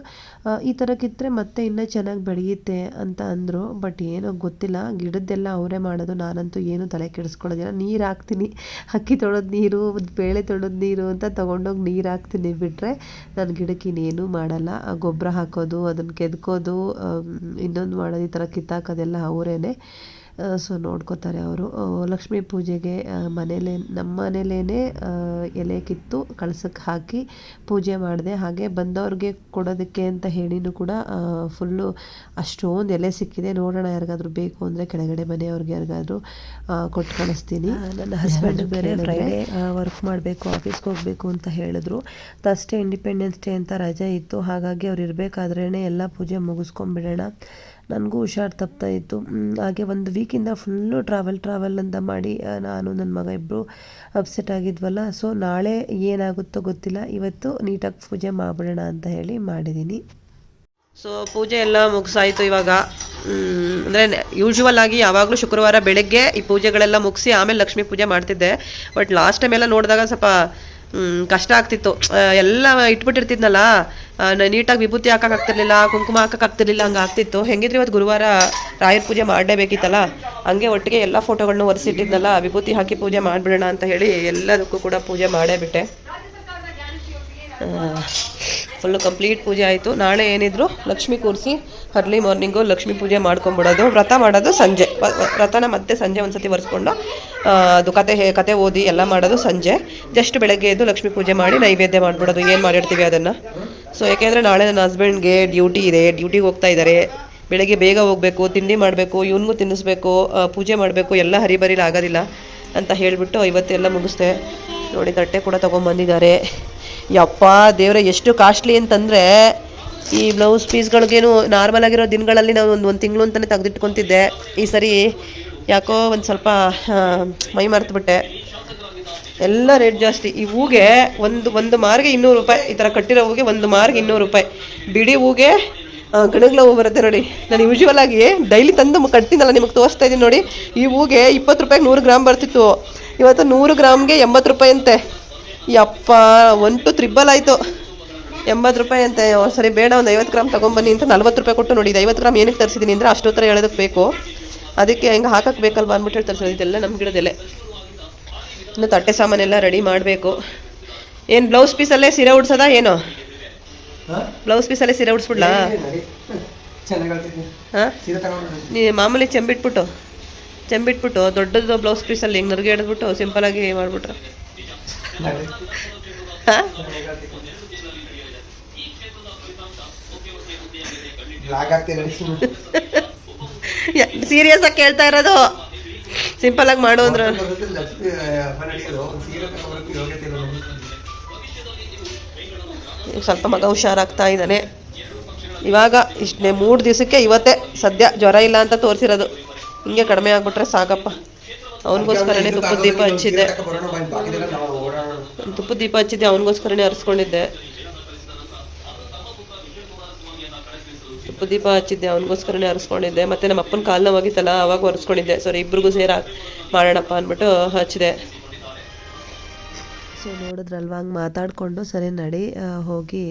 ಈ ಥರ ಕಿತ್ತರೆ ಮತ್ತೆ ಇನ್ನೂ ಚೆನ್ನಾಗಿ ಬೆಳೆಯುತ್ತೆ ಅಂತ ಅಂದರು. ಬಟ್ ಏನೋ ಗೊತ್ತಿಲ್ಲ. ಗಿಡದ್ದೆಲ್ಲ ಅವರೇ ಮಾಡೋದು. ನಾನಂತೂ ಏನು ತಲೆ ಕೆಡಿಸ್ಕೊಳ್ಳೋದಿಲ್ಲ. ನೀರು ಹಾಕ್ತೀನಿ. ಅಕ್ಕಿ ತೊಳೆದ ನೀರು, ಬೇಳೆ ತೊಳೆದ ನೀರು ಅಂತ ತೊಗೊಂಡೋಗಿ ನೀರು ಹಾಕ್ತೀನಿ ಬಿಟ್ಟರೆ ನಾನು ಗಿಡಕ್ಕೆ ಇನ್ನೇನು ಮಾಡಲ್ಲ. ಗೊಬ್ಬರ ಹಾಕೋದು ಅದನ್ನು ಕೆದ್ಕೋದು ಇನ್ನೊಂದು ಮಾಡೋದು ಈ ಥರ ಕಿತ್ತಾಕೋದೆಲ್ಲ ಅವರೇನೆ. ಸೊ ನೋಡ್ಕೋತಾರೆ ಅವರು. ಲಕ್ಷ್ಮೀ ಪೂಜೆಗೆ ಮನೇಲೇ ನಮ್ಮ ಮನೇಲೇ ಎಲೆ ಕಿತ್ತು ಕಳ್ಸಕ್ಕೆ ಹಾಕಿ ಪೂಜೆ ಮಾಡಿದೆ. ಹಾಗೆ ಬಂದವ್ರಿಗೆ ಕೊಡೋದಕ್ಕೆ ಅಂತ ಹೇಳಿನೂ ಕೂಡ ಫುಲ್ಲು ಅಷ್ಟೊಂದು ಎಲೆ ಸಿಕ್ಕಿದೆ. ನೋಡೋಣ ಯಾರಿಗಾದ್ರೂ ಬೇಕು ಅಂದರೆ ಕೆಳಗಡೆ ಮನೆಯವ್ರಿಗೆ ಯಾರಿಗಾದ್ರೂ ಕೊಟ್ಟು ಕಳಿಸ್ತೀನಿ. ನನ್ನ ಹಸ್ಬೆಂಡ್ ಬೇರೆ ಫ್ರೈಡೇ ವರ್ಕ್ ಮಾಡಬೇಕು ಆಫೀಸ್ಗೆ ಹೋಗಬೇಕು ಅಂತ ಹೇಳಿದ್ರು. ತಷ್ಟೇ ಇಂಡಿಪೆಂಡೆನ್ಸ್ ಡೇ ಅಂತ ರಜೆ ಇತ್ತು. ಹಾಗಾಗಿ ಅವ್ರು ಇರಬೇಕಾದ್ರೇ ಎಲ್ಲ ಪೂಜೆ ಮುಗಿಸ್ಕೊಂಬಿಡೋಣ. ನನಗೂ ಹುಷಾರು ತಪ್ತಾ ಇತ್ತು. ಹಾಗೆ ಒಂದು ವೀಕಿಂದ ಫುಲ್ಲು ಟ್ರಾವೆಲ್ ಟ್ರಾವೆಲ್ ಅಂತ ಮಾಡಿ ನಾನು ನನ್ನ ಮಗ ಇಬ್ಬರು ಅಪ್ಸೆಟ್ ಆಗಿದ್ವಲ್ಲ. ಸೊ ನಾಳೆ ಏನಾಗುತ್ತೋ ಗೊತ್ತಿಲ್ಲ. ಇವತ್ತು ನೀಟಾಗಿ ಪೂಜೆ ಮಾಡಿಬಿಡೋಣ ಅಂತ ಹೇಳಿ ಮಾಡಿದ್ದೀನಿ ಸೊ ಪೂಜೆ ಎಲ್ಲ ಮುಗಿಸಾಯಿತು ಇವಾಗ. ಅಂದರೆ ಯೂಶುವಲ್ ಆಗಿ ಯಾವಾಗಲೂ ಶುಕ್ರವಾರ ಬೆಳಗ್ಗೆ ಈ ಪೂಜೆಗಳೆಲ್ಲ ಮುಗಿಸಿ ಆಮೇಲೆ ಲಕ್ಷ್ಮೀ ಪೂಜೆ ಮಾಡ್ತಿದ್ದೆ. ಬಟ್ ಲಾಸ್ಟ್ ಟೈಮ್ ಎಲ್ಲ ನೋಡಿದಾಗ ಸ್ವಲ್ಪ ಕಷ್ಟ ಆಗ್ತಿತ್ತು. ಎಲ್ಲ ಇಟ್ಬಿಟ್ಟಿರ್ತಿದ್ನಲ್ಲ ನೀಟಾಗಿ ವಿಭೂತಿ ಹಾಕಕ್ ಆಗ್ತಿರ್ಲಿಲ್ಲ, ಕುಂಕುಮ ಹಾಕಕ್ ಆಗ್ತಿರ್ಲಿಲ್ಲ, ಹಂಗೆ ಆಗ್ತಿತ್ತು. ಹೆಂಗಿದ್ರೆ ಇವತ್ತು ಗುರುವಾರ ರಾಯರ ಪೂಜೆ ಮಾಡಲೇಬೇಕಿತ್ತಲ್ಲ, ಹಂಗೆ ಒಟ್ಟಿಗೆ ಎಲ್ಲ ಫೋಟೋಗಳನ್ನೂ ಒರೆಸಿಟ್ಟಿದ್ನಲ್ಲ, ವಿಭೂತಿ ಹಾಕಿ ಪೂಜೆ ಮಾಡಿಬಿಡೋಣ ಅಂತ ಹೇಳಿ ಎಲ್ಲದಕ್ಕೂ ಕೂಡ ಪೂಜೆ ಮಾಡೇ ಬಿಟ್ಟೆ ಫುಲ್ಲು ಕಂಪ್ಲೀಟ್ ಪೂಜೆ ಆಯಿತು. ನಾಳೆ ಏನಿದ್ರು ಲಕ್ಷ್ಮಿ ಕೂರಿಸಿ ಅರ್ಲಿ ಮಾರ್ನಿಂಗು ಲಕ್ಷ್ಮಿ ಪೂಜೆ ಮಾಡ್ಕೊಂಬಿಡೋದು. ವ್ರತ ಮಾಡೋದು ಸಂಜೆ. ವ್ರತನ ಮತ್ತೆ ಸಂಜೆ ಒಂದು ಸತಿ ಒರೆಸ್ಕೊಂಡು ಅದು ಕತೆ ಕತೆ ಓದಿ ಎಲ್ಲ ಮಾಡೋದು ಸಂಜೆ. ಜಸ್ಟ್ ಬೆಳಗ್ಗೆ ಎದ್ದು ಲಕ್ಷ್ಮಿ ಪೂಜೆ ಮಾಡಿ ನೈವೇದ್ಯ ಮಾಡಿಬಿಡೋದು. ಏನು ಮಾಡಿರ್ತೀವಿ ಅದನ್ನು? ಸೊ ಯಾಕೆಂದರೆ ನಾಳೆ ನನ್ನ ಹಸ್ಬೆಂಡ್ಗೆ ಡ್ಯೂಟಿ ಇದೆ. ಡ್ಯೂಟಿಗೆ ಹೋಗ್ತಾ ಇದ್ದಾರೆ ಬೆಳಗ್ಗೆ ಬೇಗ ಹೋಗಬೇಕು, ತಿಂಡಿ ಮಾಡಬೇಕು, ಇವನಿಗೂ ತಿನ್ನಿಸ್ಬೇಕು ಪೂಜೆ ಮಾಡಬೇಕು, ಎಲ್ಲ ಹರಿಬರಿಲಿ ಆಗೋದಿಲ್ಲ ಅಂತ ಹೇಳಿಬಿಟ್ಟು ಇವತ್ತೆಲ್ಲ ಮುಗಿಸ್ದೆ. ನೋಡಿ, ತಟ್ಟೆ ಕೂಡ ತೊಗೊಂಬಂದಿದ್ದಾರೆ. ಯಪ್ಪ ದೇವರೇ, ಎಷ್ಟು ಕಾಸ್ಟ್ಲಿ ಅಂತಂದರೆ ಈ ಬ್ಲೌಸ್ ಪೀಸ್ಗಳಿಗೇನು ನಾರ್ಮಲ್ ಆಗಿರೋ ದಿನಗಳಲ್ಲಿ ನಾವು ಒಂದು ಒಂದು ತಿಂಗಳು ಅಂತಲೇ ತೆಗೆದಿಟ್ಕೊತಿದ್ದೆ. ಈ ಸರಿ ಯಾಕೋ ಒಂದು ಸ್ವಲ್ಪ ಮೈ ಮರೆತುಬಿಟ್ಟೆ. ಎಲ್ಲ ರೇಟ್ ಜಾಸ್ತಿ. ಈ ಹೂಗೆ ಒಂದು ಒಂದು ಮಾರ್ಗೆ ಇನ್ನೂರು ರೂಪಾಯಿ, ಈ ಥರ ಕಟ್ಟಿರೋ ಹೂಗೆ ಒಂದು ಮಾರ್ಗೆ ಇನ್ನೂರು ರೂಪಾಯಿ. ಬಿಡಿ ಹೂಗೆ ಗಣಗಳ ಹೂ ಬರುತ್ತೆ ನೋಡಿ. ನಾನು ಯೂಶುವಲ್ ಆಗಿ ಡೈಲಿ ತಂದು ಕಟ್ತೀನಲ್ಲ, ನಿಮಗೆ ತೋರಿಸ್ತಾ ಇದ್ದೀನಿ ನೋಡಿ. ಈ ಹೂಗೆ ಇಪ್ಪತ್ತು ರೂಪಾಯಿಗೆ ನೂರು ಗ್ರಾಮ್ ಬರ್ತಿತ್ತು. ಇವತ್ತು ನೂರು ಗ್ರಾಮ್ಗೆ ಎಂಬತ್ತು ರೂಪಾಯಿ ಅಂತೆ. ಯಪ್ಪ ಒನ್ ಟು ತ್ರಿಬಲ್ ಆಯಿತು. ಎಂಬತ್ತು ರೂಪಾಯಿ ಅಂತೆ ಸರಿ ಬೇಡ ಒಂದು ಐವತ್ತು ಗ್ರಾಮ್ ತೊಗೊಂಬನ್ನಿ ಅಂತ ನಲ್ವತ್ತು ರೂಪಾಯಿ ಕೊಟ್ಟು ನೋಡಿ ಇದು ಐವತ್ತು ಗ್ರಾಮ್ ಏನಕ್ಕೆ ತರಿಸಿದ್ದೀನಿ ಅಂದರೆ ಅಷ್ಟು ಥರ ಹೇಳೋದಕ್ಕೆ ಬೇಕು. ಅದಕ್ಕೆ ಹೆಂಗೆ ಹಾಕಕ್ಕೆ ಬೇಕಲ್ವಾ ಅಂದ್ಬಿಟ್ಟು ಹೇಳಿ ತರಿಸೋದು ಇದೆಲ್ಲ ನಮ್ಮ ಗಿಡದಲ್ಲೇ. ಇನ್ನು ತಟ್ಟೆ ಸಾಮಾನೆಲ್ಲ ರೆಡಿ ಮಾಡಬೇಕು. ಏನು ಬ್ಲೌಸ್ ಪೀಸಲ್ಲೇ ಸೀರೆ ಉಡ್ಸೋದಾ ಏನು? ಬ್ಲೌಸ್ ಪೀಸಲ್ಲೇ ಸೀರೆ ಉಡ್ಸ್ಬಿಡ್ಲಾ? ಹಾಂ? ನೀ ಮಾಮೂಲಿ ಚೆಂಬಿಟ್ಬಿಟ್ಟು ಚೆಂಬಿಟ್ಬಿಟ್ಟು ದೊಡ್ಡದು ಬ್ಲೌಸ್ ಪೀಸಲ್ಲಿ ಹಿಂಗೆ ನರ್ಗೆ ಹಿಡಿದ್ಬಿಟ್ಟು ಸಿಂಪಲಾಗಿ ಮಾಡಿಬಿಟ್ರೆ. ಸೀರಿಯಸ್ ಆಗಿ ಕೇಳ್ತಾ ಇರೋದು. ಸಿಂಪಲ್ ಆಗಿ ಮಾಡು ಅಂದ್ರೆ. ಸ್ವಲ್ಪ ಮಗ ಹುಷಾರಾಗ್ತಾ ಇದ್ದಾನೆ. ಇವಾಗ ಇಷ್ಟೇ ಮೂರು ದಿವಸಕ್ಕೆ ಇವತ್ತೇ ಸದ್ಯ ಜ್ವರ ಇಲ್ಲ ಅಂತ ತೋರಿಸಿರೋದು. ಹಿಂಗೆ ಕಡಿಮೆ ಆಗ್ಬಿಟ್ರೆ ಸಾಕಪ್ಪ ಅವನಿಗೋಸ್ಕರನೇ ತುಪ್ಪದ ದೀಪ ಹಚ್ಚಿದ್ದೆ. ತುಪ್ಪದ ದೀಪ ಹಚ್ಚಿದ್ದೆ ಅವನಿಗೋಸ್ಕರನೇ ಹರಿಸ್ಕೊಂಡಿದ್ದೆ. ತುಪ್ಪ ದೀಪ ಹಚ್ಚಿದ್ದೆ ಅವನಿಗೋಸ್ಕರನೇ ಹರಿಸ್ಕೊಂಡಿದ್ದೆ. ಮತ್ತೆ ನಮ್ಮ ಅಪ್ಪನ ಕಾಲು ನೋವಾಗಿತ್ತಲ್ಲ, ಅವಾಗ ಒರೆಸ್ಕೊಂಡಿದ್ದೆ ಸರಿ ಇಬ್ರಿಗೂ ಸೇರ ಮಾಡೋಣಪ್ಪ ಅಂದ್ಬಿಟ್ಟು ಹಚ್ಚಿದೆ. ಸೊ ನೋಡಿದ್ರಲ್ವಾ, ಹಂಗೆ ಮಾತಾಡಿಕೊಂಡು ಸರಿ ನಡಿ ಹೋಗಿ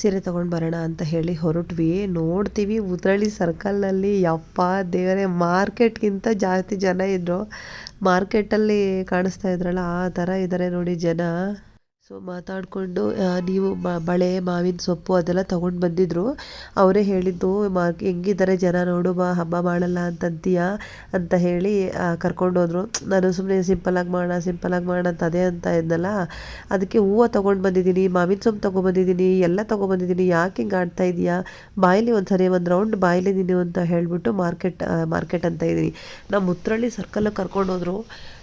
ಸೀರೆ ತೊಗೊಂಡು ಬರೋಣ ಅಂತ ಹೇಳಿ ಹೊರಟ್ವಿ. ನೋಡ್ತೀವಿ, ಉದ್ರಳ್ಳಿ ಸರ್ಕಲ್ನಲ್ಲಿ ಯಪ್ಪ ದೇವರೇ, ಮಾರ್ಕೆಟ್ಗಿಂತ ಜಾಸ್ತಿ ಜನ ಇದ್ದರು ಮಾರ್ಕೆಟಲ್ಲಿ ಕಾಣಿಸ್ತಾ ಇದ್ರಲ್ಲ, ಆ ಥರ ಇದ್ದಾರೆ ನೋಡಿ ಜನ. ಸೊ ಮಾತಾಡಿಕೊಂಡು ನೀವು ಬಳೆ, ಮಾವಿನ ಸೊಪ್ಪು ಅದೆಲ್ಲ ತೊಗೊಂಡು ಬಂದಿದ್ರು. ಅವರೇ ಹೇಳಿದ್ದು ಮಾ ಹೆಂಗಿದ್ದಾರೆ ಜನ ನೋಡು, ಬಾ, ಹಬ್ಬ ಮಾಡಲ್ಲ ಅಂತಂತೀಯ ಅಂತ ಹೇಳಿ ಕರ್ಕೊಂಡು ಹೋದ್ರು. ನಾನು ಸುಮ್ಮನೆ ಸಿಂಪಲಾಗಿ ಮಾಡೋಣ ಸಿಂಪಲಾಗಿ ಮಾಡೋಣ ಅಂತ ಅದೇ ಅಂತ ಇದ್ದಲ್ಲ ಅದಕ್ಕೆ ಹೂವು ತೊಗೊಂಡು ಬಂದಿದ್ದೀನಿ, ಮಾವಿನ ಸೊಪ್ಪು ತೊಗೊಂಬಂದಿದ್ದೀನಿ ಎಲ್ಲ ತೊಗೊಂಬಂದಿದ್ದೀನಿ ಯಾಕೆ ಹಿಂಗೆ ಆಡ್ತಾ ಇದೀಯಾ ಬಾಯಲ್ಲಿ ಒಂದು ಸರಿ ಒಂದು ರೌಂಡ್ ಬಾಯಲ್ಲಿ ನೀನು ಅಂತ ಹೇಳಿಬಿಟ್ಟು ಮಾರ್ಕೆಟ್ ಮಾರ್ಕೆಟ್ ಅಂತ ಇದ್ದೀನಿ. ನಮ್ಮ ಮುತ್ರಳ್ಳಿ ಸರ್ಕಲ್ಗೆ ಕರ್ಕೊಂಡು ಹೋದ್ರು.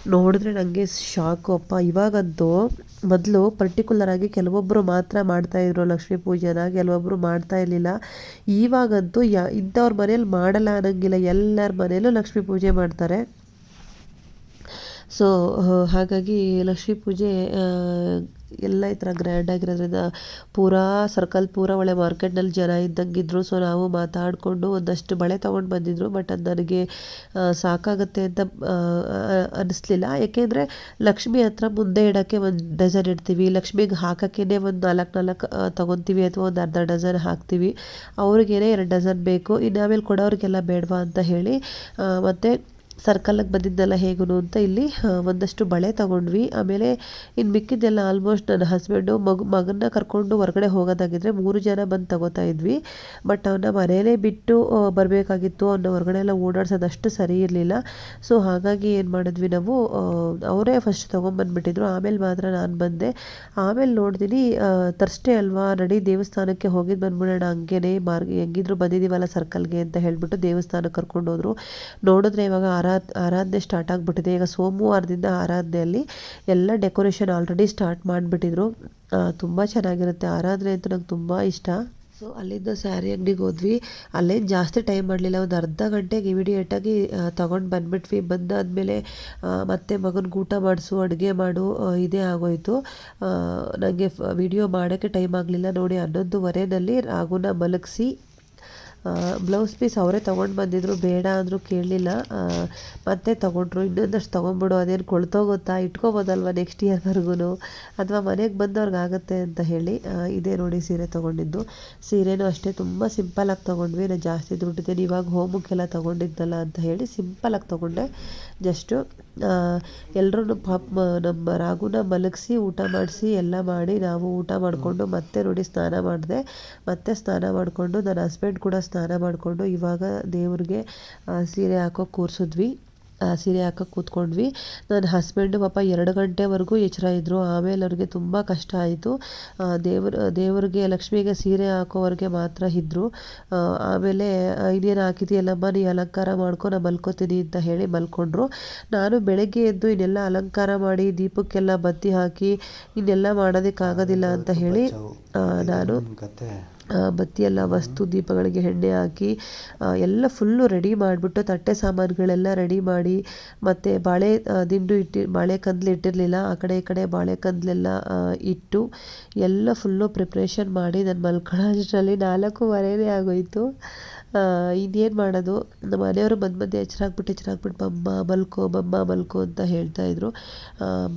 ನೋಡಿದ್ರೆ ನನಗೆ ಶಾಕು ಅಪ್ಪ. ಇವಾಗಂತೂ ಮೊದಲು ಪರ್ಟಿಕ್ಯುಲರ್ ಆಗಿ ಕೆಲವೊಬ್ಬರು ಮಾತ್ರ ಮಾಡ್ತಾಯಿದ್ರು ಲಕ್ಷ್ಮೀ ಪೂಜೆನ ಕೆಲವೊಬ್ಬರು ಮಾಡ್ತಾ ಇರಲಿಲ್ಲ. ಇವಾಗಂತೂ ಯಾ, ಇದ್ದವ್ರ ಮನೇಲಿ ಮಾಡಲ್ಲ ಅನ್ನಂಗಿಲ್ಲ, ಎಲ್ಲರ ಮನೇಲೂ ಲಕ್ಷ್ಮೀ ಪೂಜೆ ಮಾಡ್ತಾರೆ. ಸೊ ಹಾಗಾಗಿ ಲಕ್ಷ್ಮೀ ಪೂಜೆ ಎಲ್ಲ ಈ ಥರ ಗ್ರ್ಯಾಂಡ್ ಆಗಿರೋದ್ರಿಂದ ಪೂರಾ ಸರ್ಕಲ್ ಪೂರ ಒಳ್ಳೆ ಮಾರ್ಕೆಟ್ನಲ್ಲಿ ಜನ ಇದ್ದಂಗಿದ್ರು. ಸೊ ನಾವು ಮಾತಾಡಿಕೊಂಡು ಒಂದಷ್ಟು ಬಳೆ ತೊಗೊಂಡು ಬಂದಿದ್ರು ಬಟ್ ಅದು ನನಗೆ ಸಾಕಾಗುತ್ತೆ ಅಂತ ಅನ್ನಿಸ್ಲಿಲ್ಲ ಯಾಕೆಂದರೆ ಲಕ್ಷ್ಮಿ ಹತ್ರ ಮುಂದೆ ಇಡೋಕ್ಕೆ ಒಂದು ಡಜನ್ ಇಡ್ತೀವಿ. ಲಕ್ಷ್ಮಿಗೆ ಹಾಕೋಕ್ಕೇ ಒಂದು ನಾಲ್ಕು ನಾಲ್ಕು ತೊಗೊತೀವಿ ಅಥವಾ ಒಂದು ಅರ್ಧ ಡಜನ್ ಹಾಕ್ತೀವಿ. ಅವ್ರಿಗೇನೆ ಎರಡು ಡಜನ್ ಬೇಕು. ಇನ್ನು ಆಮೇಲೆ ಕೊಡೋರಿಗೆಲ್ಲ ಬೇಡವಾ ಅಂತ ಹೇಳಿ ಮತ್ತು ಸರ್ಕಲ್ಗೆ ಬಂದಿದ್ದೆಲ್ಲ ಹೇಗೂ ಅಂತ ಇಲ್ಲಿ ಒಂದಷ್ಟು ಬಳೆ ತಗೊಂಡ್ವಿ. ಆಮೇಲೆ ಇನ್ನು ಮಿಕ್ಕಿದ್ದೆಲ್ಲ ಆಲ್ಮೋಸ್ಟ್ ನನ್ನ ಹಸ್ಬೆಂಡು ಮಗು, ಮಗನ್ನ ಕರ್ಕೊಂಡು ಹೊರಗಡೆ ಹೋಗೋದಾಗಿದ್ರೆ ಮೂರು ಜನ ಬಂದು ತಗೋತಾ ಇದ್ವಿ. ಬಟ್ ಅವನ್ನ ಮನೆಯಲ್ಲೇ ಬಿಟ್ಟು ಬರಬೇಕಾಗಿತ್ತು. ಅವನ್ನ ಹೊರಗಡೆ ಎಲ್ಲ ಓಡಾಡ್ಸೋದಷ್ಟು ಸರಿ ಇರಲಿಲ್ಲ. ಸೊ ಹಾಗಾಗಿ ಏನು ಮಾಡಿದ್ವಿ ನಾವು ಅವರೇ ಫಸ್ಟ್ ತೊಗೊಂಬಂದ್ಬಿಟ್ಟಿದ್ರು. ಆಮೇಲೆ ಮಾತ್ರ ನಾನು ಬಂದೆ. ಆಮೇಲೆ ನೋಡ್ತೀನಿ ತರ್ಸ್ಟೇ ಅಲ್ವಾ, ನಡಿ ದೇವಸ್ಥಾನಕ್ಕೆ ಹೋಗಿದ್ದು ಬಂದ್ಬಿಡೋಣ. ಹಂಗೇನೆ ಮಾರ್ಗ, ಹೆಂಗಿದ್ರು ಬಂದಿದ್ದೀವಲ್ಲ ಸರ್ಕಲ್ಗೆ ಅಂತ ಹೇಳಿಬಿಟ್ಟು ದೇವಸ್ಥಾನಕ್ಕೆ ಕರ್ಕೊಂಡು ಹೋದರು ನೋಡಿದ್ರೆ ಇವಾಗ ಆರಾ ಆರಾಧನೆ ಸ್ಟಾರ್ಟ್ ಆಗಿಬಿಟ್ಟಿದೆ. ಈಗ ಸೋಮವಾರದಿಂದ ಆರಾಧನೆಯಲ್ಲಿ ಎಲ್ಲ ಡೆಕೋರೇಷನ್ ಆಲ್ರೆಡಿ ಸ್ಟಾರ್ಟ್ ಮಾಡಿಬಿಟ್ಟಿದ್ರು. ತುಂಬ ಚೆನ್ನಾಗಿರುತ್ತೆ. ಆರಾಧನೆ ಅಂತೂ ನಂಗೆ ತುಂಬ ಇಷ್ಟ. ಸೊ ಅಲ್ಲಿಂದ ಸ್ಯಾರಿ ಅಂಗಡಿಗೆ ಹೋದ್ವಿ. ಅಲ್ಲೇನು ಜಾಸ್ತಿ ಟೈಮ್ ಮಾಡಲಿಲ್ಲ. ಒಂದು ಅರ್ಧ ಗಂಟೆಗೆ ಇಮಿಡಿಯೇಟಾಗಿ ತೊಗೊಂಡು ಬಂದ್ಬಿಟ್ವಿ. ಬಂದಾದಮೇಲೆ ಮತ್ತೆ ಮಗನಿಗೆ ಊಟ ಮಾಡಿಸು, ಅಡುಗೆ ಮಾಡು ಇದೇ ಆಗೋಯಿತು. ನನಗೆ ವಿಡಿಯೋ ಮಾಡೋಕ್ಕೆ ಟೈಮ್ ಆಗಲಿಲ್ಲ. ನೋಡಿ ಹನ್ನೊಂದುವರೆಯಲ್ಲಿ ರಾಗುನ ಮಲಗಿಸಿ ಬ್ಲೌಸ್ ಪೀಸ್ ಅವರೇ ತೊಗೊಂಡು ಬಂದಿದ್ರು, ಬೇಡ ಅಂದರೂ ಕೇಳಲಿಲ್ಲ. ಮತ್ತೆ ತೊಗೊಂಡ್ರು, ಇನ್ನೊಂದಷ್ಟು ತೊಗೊಂಬಿಡು ಅದೇನು ಕೊಳ್ತೋಗುತ್ತಾ ಇಟ್ಕೋಬೋದಲ್ವ ನೆಕ್ಸ್ಟ್ ಇಯರ್ವರೆಗೂ ಅಥವಾ ಮನೆಗೆ ಬಂದವ್ರಿಗೆ ಆಗುತ್ತೆ ಅಂತ ಹೇಳಿ ಇದೇ ನೋಡಿ ಸೀರೆ ತೊಗೊಂಡಿದ್ದು. ಸೀರೆನೂ ಅಷ್ಟೇ, ತುಂಬ ಸಿಂಪಲಾಗಿ ತೊಗೊಂಡ್ವಿ. ನಾನು ಜಾಸ್ತಿ ದುಡ್ಡಿದ್ದೇನೆ ಇವಾಗ ಹೋಮಕ್ಕೆಲ್ಲ ತೊಗೊಂಡಿದ್ದಲ್ಲ ಅಂತ ಹೇಳಿ ಸಿಂಪಲಾಗಿ ತೊಗೊಂಡೆ. ಜಸ್ಟು ಎಲ್ಲರೂ ಪಾಪ ನಮ್ಮ ರಾಗುನ ಮಲಗಿಸಿ, ಊಟ ಮಾಡಿಸಿ, ಎಲ್ಲ ಮಾಡಿ ನಾವು ಊಟ ಮಾಡಿಕೊಂಡು ಮತ್ತೆ ನೋಡಿ ಸ್ನಾನ ಮಾಡಿದೆ. ಮತ್ತೆ ಸ್ನಾನ ಮಾಡಿಕೊಂಡು ನನ್ನ ಹಸ್ಬೆಂಡ್ ಕೂಡ ಸ್ನಾನ ಮಾಡಿಕೊಂಡು ಇವಾಗ ದೇವ್ರಿಗೆ ಸೀರೆ ಹಾಕೋ ಕೂರಿಸಿದ್ವಿ. ಸೀರೆ ಹಾಕೋಕೆ ಕೂತ್ಕೊಂಡ್ವಿ. ನನ್ನ ಹಸ್ಬೆಂಡು ಪಾಪ ಎರಡು ಗಂಟೆವರೆಗೂ ಎಚ್ಚರ ಇದ್ದರು ಆಮೇಲೆ ಅವ್ರಿಗೆ ತುಂಬ ಕಷ್ಟ ಆಯಿತು. ದೇವ್ರ ದೇವ್ರಿಗೆ ಲಕ್ಷ್ಮಿಗೆ ಸೀರೆ ಹಾಕೋವರೆಗೆ ಮಾತ್ರ ಇದ್ದರು ಆಮೇಲೆ ಇನ್ನೇನು ಹಾಕಿದೆಯಲ್ಲಮ್ಮ ನೀ ಅಲಂಕಾರ ಮಾಡ್ಕೊ ನಾನು ಮಲ್ಕೋತೀನಿ ಅಂತ ಹೇಳಿ ಮಲ್ಕೊಂಡ್ರು. ನಾನು ಬೆಳಗ್ಗೆ ಎದ್ದು ಇನ್ನೆಲ್ಲ ಅಲಂಕಾರ ಮಾಡಿ ದೀಪಕ್ಕೆಲ್ಲ ಬತ್ತಿ ಹಾಕಿ ಇನ್ನೆಲ್ಲ ಮಾಡೋದಕ್ಕಾಗೋದಿಲ್ಲ ಅಂತ ಹೇಳಿ ನಾನು ಕತೆ ಆ, ಬತ್ತಿ ಎಲ್ಲ ವಸ್ತು ದೀಪಗಳಿಗೆ ಎಣ್ಣೆ ಹಾಕಿ ಎಲ್ಲ ಫುಲ್ಲು ರೆಡಿ ಮಾಡಿಬಿಟ್ಟು ತಟ್ಟೆ ಸಾಮಾನುಗಳೆಲ್ಲ ರೆಡಿ ಮಾಡಿ ಮತ್ತು ಬಾಳೆ ದಿಂಡು ಇಟ್ಟು ಬಾಳೆ ಕಂದ್ಲು ಇಟ್ಟಿರಲಿಲ್ಲ ಆ ಕಡೆ ಈ ಕಡೆ ಬಾಳೆ ಕಂದ್ಲೆಲ್ಲ ಇಟ್ಟು ಎಲ್ಲ ಫುಲ್ಲು ಪ್ರಿಪ್ರೇಷನ್ ಮಾಡಿ ನಾನು ಮಲ್ಕೊಳ್ಳೋ ಅಷ್ಟರಲ್ಲಿ ನಾಲ್ಕೂವರೆನೇ ಆಗೋಯಿತು. ಇನ್ನೇನು ಮಾಡೋದು? ನಮ್ಮ ಮನೆಯವರು ಮಧ್ಯ ಮಧ್ಯೆ ಎಚ್ಚರಾಗ್ಬಿಟ್ಟು ಎಚ್ಚರಾಗ್ಬಿಟ್ಟು ಬಮ್ಮ, ಮಲ್ಕೋ ಬಮ್ಮ, ಮಲ್ಕೋ ಅಂತ ಹೇಳ್ತಾಯಿದ್ರು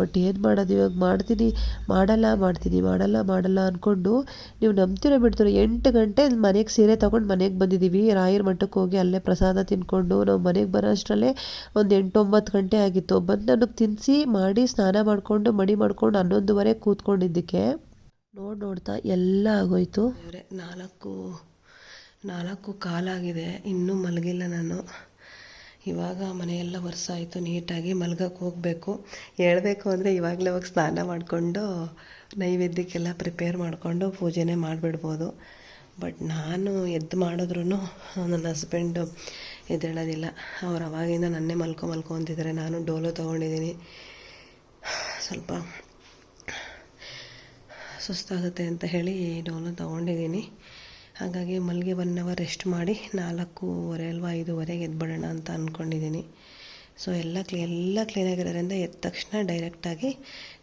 ಬಟ್ ಏನು ಮಾಡೋದು? ಇವಾಗ ಮಾಡ್ತೀನಿ. ಮಾಡಲ್ಲ ಮಾಡ್ತೀನಿ. ಮಾಡಲ್ಲ ಮಾಡಲ್ಲ ಅಂದ್ಕೊಂಡು ನೀವು ನಂಬ್ತಿರೋ ಬಿಡ್ತೀರೋ, ಎಂಟು ಗಂಟೆ ಮನೆಗೆ ಸೀರೆ ತೊಗೊಂಡು ಮನೆಗೆ ಬಂದಿದ್ದೀವಿ ರಾಯರ ಮಠಕ್ಕೆ ಹೋಗಿ ಅಲ್ಲೇ ಪ್ರಸಾದ ತಿನ್ಕೊಂಡು ನಾವು ಮನೆಗೆ ಬರೋ ಅಷ್ಟರಲ್ಲೇ ಒಂದು ಎಂಟು ಒಂಬತ್ತು ಗಂಟೆ ಆಗಿತ್ತು. ಬಂದು ನನಗೆ ತಿನ್ನಿಸಿ ಮಾಡಿ, ಸ್ನಾನ ಮಾಡಿಕೊಂಡು, ಮಡಿ ಮಾಡಿಕೊಂಡು ಹನ್ನೊಂದುವರೆ ಕೂತ್ಕೊಂಡಿದ್ದಕ್ಕೆ ನೋಡಿ ನೋಡ್ತಾ ಎಲ್ಲ ಆಗೋಯ್ತು. ನಾಲ್ಕು ನಾಲ್ಕು ಕಾಲಾಗಿದೆ, ಇನ್ನೂ ಮಲಗಿಲ್ಲ ನಾನು. ಇವಾಗ ಮನೆಯೆಲ್ಲ ಒರೆಸಾಯಿತು, ನೀಟಾಗಿ ಮಲ್ಗಕ್ಕೆ ಹೋಗಬೇಕು. ಹೇಳಬೇಕು ಅಂದರೆ ಇವಾಗಲೇ ಹೋಗಿ ಸ್ನಾನ ಮಾಡಿಕೊಂಡು, ನೈವೇದ್ಯಕ್ಕೆಲ್ಲ ಪ್ರಿಪೇರ್ ಮಾಡಿಕೊಂಡು ಪೂಜೆನೇ ಮಾಡಿಬಿಡ್ಬೋದು. ಬಟ್ ನಾನು ಎದ್ದು ಮಾಡಿದ್ರೂ ನನ್ನ ಹಸ್ಬೆಂಡು ಎದ್ದೇಳೋದಿಲ್ಲ ಅವ್ರು ಅವಾಗಿಂದ ನನ್ನೇ ಮಲ್ಕೊ ಮಲ್ಕೊ ಅಂತಿದ್ದಾರೆ. ನಾನು ಡೋಲೋ ತೊಗೊಂಡಿದ್ದೀನಿ. ಸ್ವಲ್ಪ ಸುಸ್ತಾಗುತ್ತೆ ಅಂತ ಹೇಳಿ ಡೋಲೋ ತೊಗೊಂಡಿದ್ದೀನಿ. ಹಾಗಾಗಿ ಮಲ್ಗೆ ಒನ್ ಅವರ್ ರೆಸ್ಟ್ ಮಾಡಿ ನಾಲ್ಕೂವರೆ ಅಲ್ವಾ ಎದ್ದು ಎದ್ಬಿಡೋಣ ಅಂತ ಅಂದ್ಕೊಂಡಿದ್ದೀನಿ ಸೊ ಎಲ್ಲ ಕ್ಲೀ ಎಲ್ಲ ಕ್ಲೀನಾಗಿರೋದ್ರಿಂದ ಎದ್ದ ತಕ್ಷಣ ಡೈರೆಕ್ಟಾಗಿ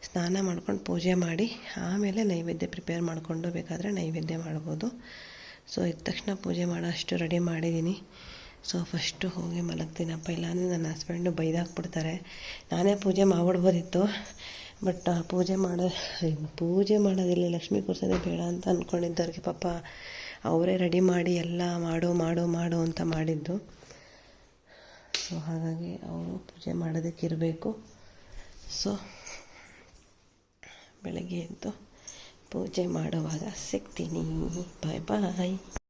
ಸ್ನಾನ ಮಾಡ್ಕೊಂಡು ಪೂಜೆ ಮಾಡಿ, ಆಮೇಲೆ ನೈವೇದ್ಯ ಪ್ರಿಪೇರ್ ಮಾಡಿಕೊಂಡು ಬೇಕಾದರೆ ನೈವೇದ್ಯ ಮಾಡ್ಬೋದು. ಸೊ ಎದ್ದ ತಕ್ಷಣ ಪೂಜೆ ಮಾಡೋ ಅಷ್ಟು ರೆಡಿ ಮಾಡಿದ್ದೀನಿ ಸೊ ಫಸ್ಟು ಹೋಗಿ ಮಲಗ್ತೀನಪ್ಪ ಇಲ್ಲಾಂದರೆ ನನ್ನ ಹಸ್ಬೆಂಡು ಬೈದಾಕ್ಬಿಡ್ತಾರೆ. ನಾನೇ ಪೂಜೆ ಮಾಡಿಬಿಡ್ಬೋದಿತ್ತು. ಬಟ್ ಪೂಜೆ ಮಾಡೋ, ಪೂಜೆ ಮಾಡೋದಿಲ್ಲ. ಲಕ್ಷ್ಮೀ ಕೂರ್ಸೋದೇ ಬೇಡ ಅಂತ ಅಂದ್ಕೊಂಡಿದ್ದವ್ರಿಗೆ ಪಾಪ ಅವರೇ ರೆಡಿ ಮಾಡಿ ಎಲ್ಲ ಮಾಡು ಮಾಡು ಮಾಡು ಅಂತ ಮಾಡಿದ್ದು. ಸೊ ಹಾಗಾಗಿ ಅವರು ಪೂಜೆ ಮಾಡೋದಕ್ಕೆ ಇರಬೇಕು ಸೊ ಬೆಳಗ್ಗೆ ಎದ್ದು ಪೂಜೆ ಮಾಡುವಾಗ ಸಿಗ್ತೀನಿ. ಬಾಯ್ ಬಾಯ್